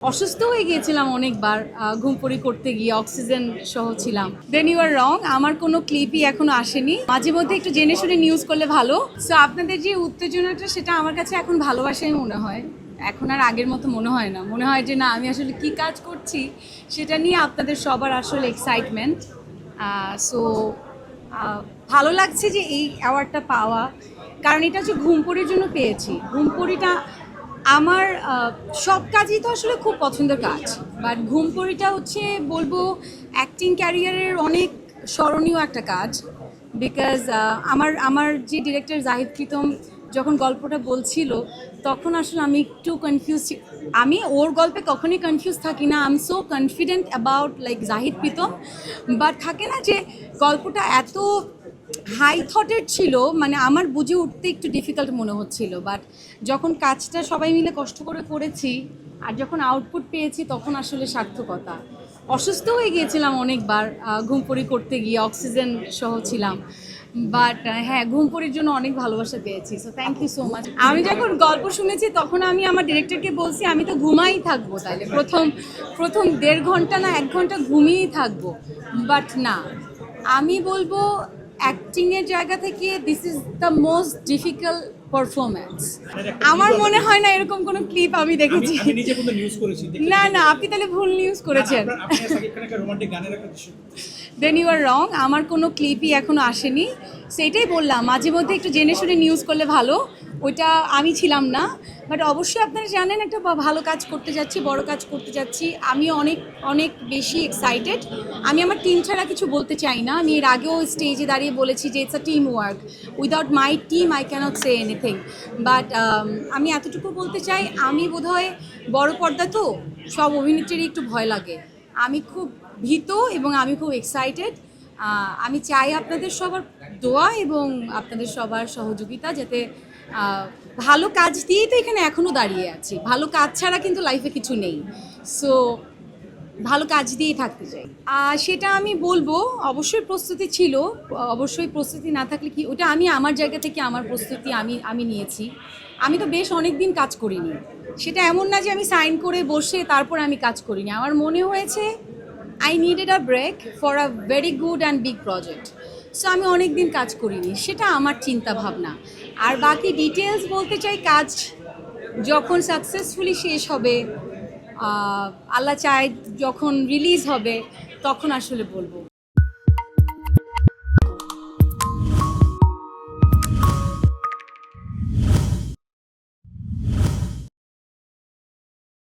অসুস্থ হয়ে গিয়েছিলাম অনেকবার আহ, ঘুমপড়ি করতে গিয়ে অক্সিজেন সহ ছিলাম। দেন ইউ আর রং আমার কোনো ক্লিপই এখনও আসেনি। মাঝে মধ্যে একটু জেনে শুনে নিউজ করলে ভালো। সো আপনাদের যে উত্তেজনাটা সেটা আমার কাছে এখন ভালোবাসাই মনে হয়। এখন আর আগের মতো মনে হয় না। মনে হয় যে না আমি আসলে কি কাজ করছি সেটা নিয়ে আপনাদের সবার আসলে এক্সাইটমেন্ট সো ভালো লাগছে যে এই অ্যাওয়ার্ডটা পাওয়া। কারণ এটা হচ্ছে ঘুমপড়ির জন্য পেয়েছি। ঘুমপড়িটা আমার সব কাজই তো আসলে খুব পছন্দের কাজ। বাট ঘুমপড়িটা হচ্ছে বলব অ্যাক্টিং ক্যারিয়ারের অনেক স্মরণীয় একটা কাজ। বিকজ আমার আমার যে ডিরেক্টর জাহিদ প্রীতম যখন গল্পটা বলছিল, তখন আসলে আমি একটু কনফিউজ আমি ওর গল্পে কখনই কনফিউজ থাকি না। I am so confident about like Zahid Pritam. But থাকে না যে গল্পটা এত হাই থটের ছিল মানে আমার বুঝে উঠতে একটু ডিফিকাল্ট মনে হচ্ছিল বাট যখন কাজটা সবাই মিলে কষ্ট করে করেছি আর যখন আউটপুট পেয়েছি তখন আসলে সার্থকতা। অসুস্থ হয়ে গিয়েছিলাম অনেকবার আহ, ঘুমপড়ি করতে গিয়ে অক্সিজেন সহ ছিলাম বাট হ্যাঁ ঘুমপড়ির জন্য অনেক ভালোবাসা পেয়েছি so thank you so much আমি যখন গল্প শুনেছি তখন আমি আমার ডিরেক্টরকে বলছি আমি তো ঘুমাই থাকব তাহলে প্রথম প্রথম দেড় ঘণ্টা না এক ঘণ্টা ঘুমিয়েই থাকব। বাট না আমি বলব অ্যাক্টিংয়ের জায়গা থেকে this is the most difficult performance আমার মনে হয় না এরকম কোনো ক্লিপ আমি দেখেছি। না না আপনি তাহলে ভুল নিউজ করেছেন। দেন ইউ আর রং আমার কোনো ক্লিপই এখনও আসেনি। সেটাই বললাম মাঝে মধ্যে একটু জেনে শুনে নিউজ করলে ভালো। ওইটা আমি ছিলাম না বাট অবশ্যই আপনারা জানেন একটা ভালো কাজ করতে যাচ্ছি, বড় কাজ করতে যাচ্ছি। আমি অনেক অনেক বেশি এক্সাইটেড আমি আমার টিম ছাড়া কিছু বলতে চাই না। আমি এর আগেও স্টেজে দাঁড়িয়ে বলেছি যে it's a team work without my team I can't say anything but আমি এতটুকু বলতে চাই, আমি বোধহয় বড় পর্দা তো, সব অভিনেত্রীরই একটু ভয় লাগে। আমি খুব ভীত এবং আমি খুব এক্সাইটেড আমি চাই আপনাদের সবার দোয়া এবং আপনাদের সবার সহযোগিতা যাতে ভালো কাজ দিয়েই তো এখানে এখনও দাঁড়িয়ে আছি। ভালো কাজ ছাড়া কিন্তু লাইফে কিছু নেই। সো ভালো কাজ দিয়েই থাকতে চাই। সেটা আমি বলব, অবশ্যই প্রস্তুতি ছিল, অবশ্যই প্রস্তুতি না থাকলে কি, ওটা আমি আমার জায়গা থেকে আমার প্রস্তুতি আমি আমি নিয়েছি। আমি তো বেশ অনেক দিন কাজ করিনি। সেটা এমন না যে আমি সাইন করে বসে তারপর আমি কাজ করিনি। আমার মনে হয়েছে I needed a break for a very good and big project so আমি অনেক দিন কাজ করিনি, সেটা আমার চিন্তা ভাবনা আর বাকি ডিটেলস বলতে চাই, কাজ যখন সাকসেসফুলি শেষ হবে আল্লাহ চায় যখন রিলিজ হবে, তখন আসলে বলব।